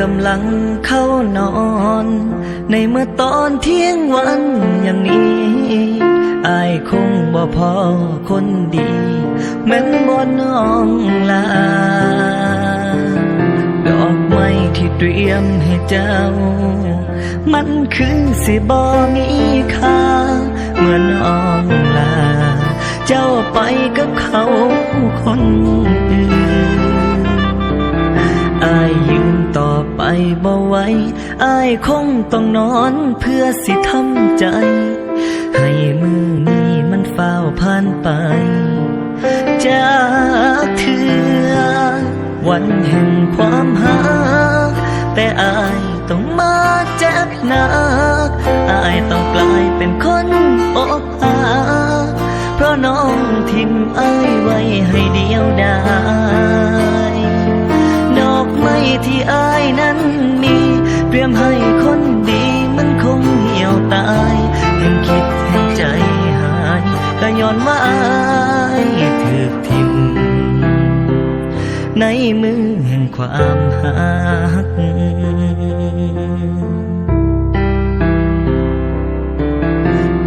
กำลังเข้านอน ในเมื่อตอนเที่ยงวันอย่างนี้อายคงบ่พอคนดี แม้นบ่น้องลา ดอกไม้ที่เตรียมให้เจ้า มันคือสิบ่มีค่า เมื่อน้องลา เจ้าไปกับเขาคนอื่น บ่ไหวอายคงต้องนอนเพื่อสิทำใจ ให้มือนี้มันเฝ้าวผ่านไปจากเถือวันแห่งความหา แต่อายต้องมาเจ็บหนักอายต้องกลายเป็นคนอกหักเพราะน้องทิ้งอายไว้ให้เดียวดาย ที่อายนั้นมี เตรียมให้คนดีมันคงเหี่ยวตายเห็นคิดเห็นใจหายก็ย้อนว่าอายถูกทิ้งในมือแห่งความหัก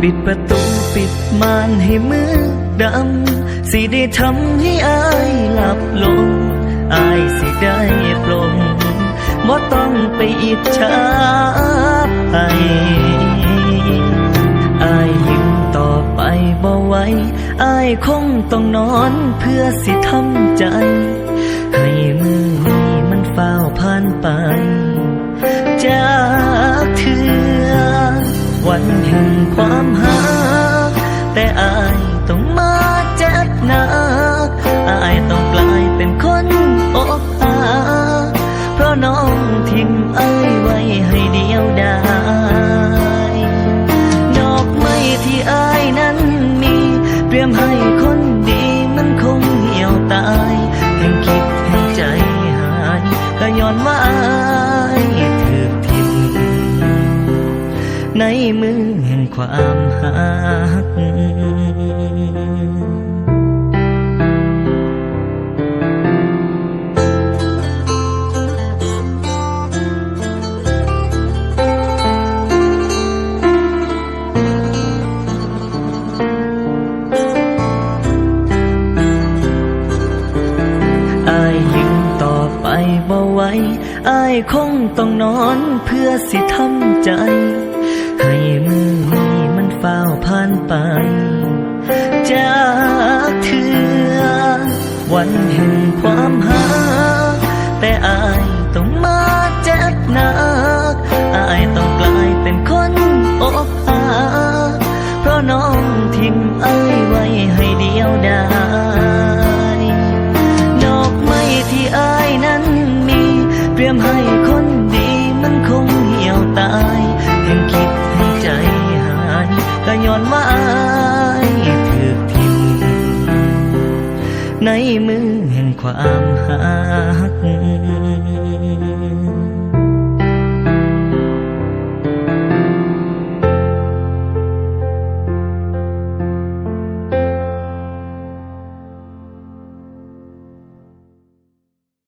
ปิดประตูปิดม่านให้มือดำ สิได้ทำให้อายหลับลงอายสิได้ องไปอิจฉาไปอายยืนต่อไปบ่ไหวอายคงต้องนอนเพื่อสิทำใจ ให้มือนี้มันเฝ้าผ่านไป จากเถือวันแห่งความหักแต่อายต้องมา รียมให้คนดีมันคงเหี่ยวตายแห่งคิดแห่งใจหายก็ย้อนว่าอายถูกทิ้งในมือแห่งความหัก บ่ไหวอายคงต้องนอนเพื่อสิทำใจ ให้มือนี้มันเฝ้าวผ่านไป จากเถือวันแห่งความหักแต่อายต้องมาเจ็บหนักอายต้องกลายเป็นคนอกหักเพราะน้องทิ้งอายไว้ให้เดียวดาย มให้คนดีมันคงเหี่ยวตายแห่งคิดแห่งใจหายก็ย้อนว่าอายถูกทิ้งในมือแห่งความหัก